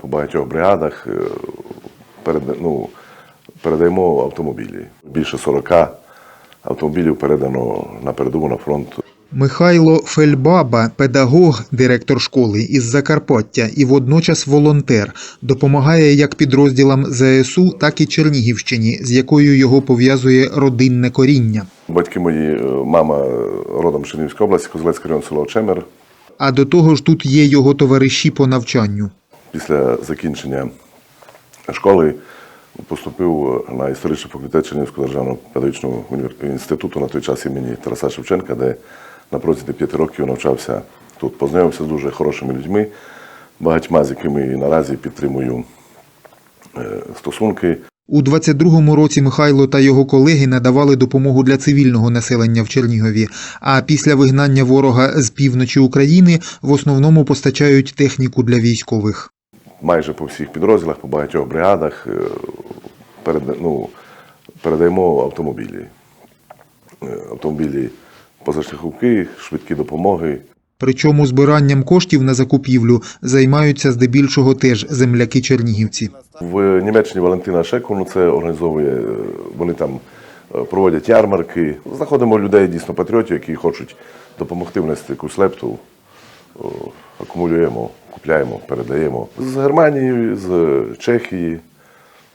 По багатьох бригадах е, ну, передаємо автомобілі. Більше 40 автомобілів передано на передову на фронт. Михайло Фельбаба, педагог, директор школи із Закарпаття і водночас волонтер, допомагає як підрозділам ЗСУ, так і Чернігівщині, з якою його пов'язує родинне коріння. Батьки мої, е, мама е, родом Чернігівської області, Козелецький район село Чемер. А до того ж тут є його товариші по навчанню. Після закінчення школи поступив на історичний факультет Чернігівського державного педагогічного інституту на той час імені Тараса Шевченка, де на протязі п'яти років навчався тут. Познайомився з дуже хорошими людьми, багатьма з якими і наразі підтримую е, стосунки. У 22-му році Михайло та його колеги надавали допомогу для цивільного населення в Чернігові. А після вигнання ворога з півночі України в основному постачають техніку для військових. Майже по всіх підрозділах, по багатьох бригадах е, ну, передаємо автомобілі. Е, Автомобілі позашляховки, швидкі допомоги. Причому збиранням коштів на закупівлю займаються здебільшого теж земляки чернігівці. В Німеччині Валентина Шеку, ну це організовує, е, вони там проводять ярмарки. Знаходимо людей дійсно патріотів, які хочуть допомогти внести якусь лепту. Акумулюємо, купляємо, передаємо. З Германії, з Чехії,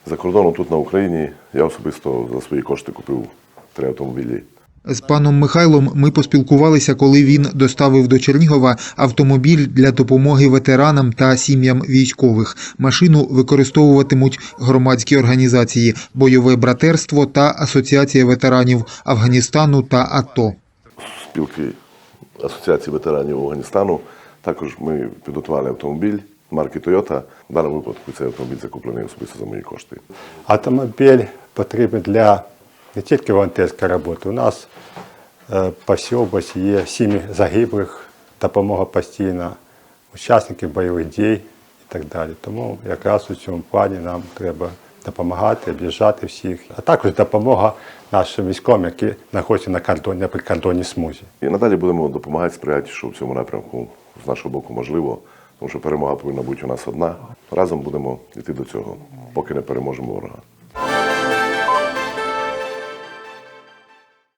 за кордоном тут на Україні. Я особисто за свої кошти купив три автомобілі. З паном Михайлом ми поспілкувалися, коли він доставив до Чернігова автомобіль для допомоги ветеранам та сім'ям військових. Машину використовуватимуть громадські організації Бойове братерство та Асоціація ветеранів Афганістану та АТО. спілки Асоціації ветеранів Афганістану. Також ми підготували автомобіль марки Toyota. В даному випадку цей автомобіль закуплений особисто за мої кошти. Автомобіль потрібен для не тільки волонтерської роботи. У нас е, по всій області є сім'ї загиблих, допомога постійна, учасники бойових дій і так далі. Тому якраз у цьому плані нам треба допомагати, об'їжджати всіх, а також допомога нашим військовим, які знаходяться на кордоні, на прикордонній смузі. І надалі будемо допомагати сприяти, що в цьому напрямку з нашого боку можливо, тому що перемога повинна бути у нас одна. Разом будемо йти до цього, поки не переможемо ворога.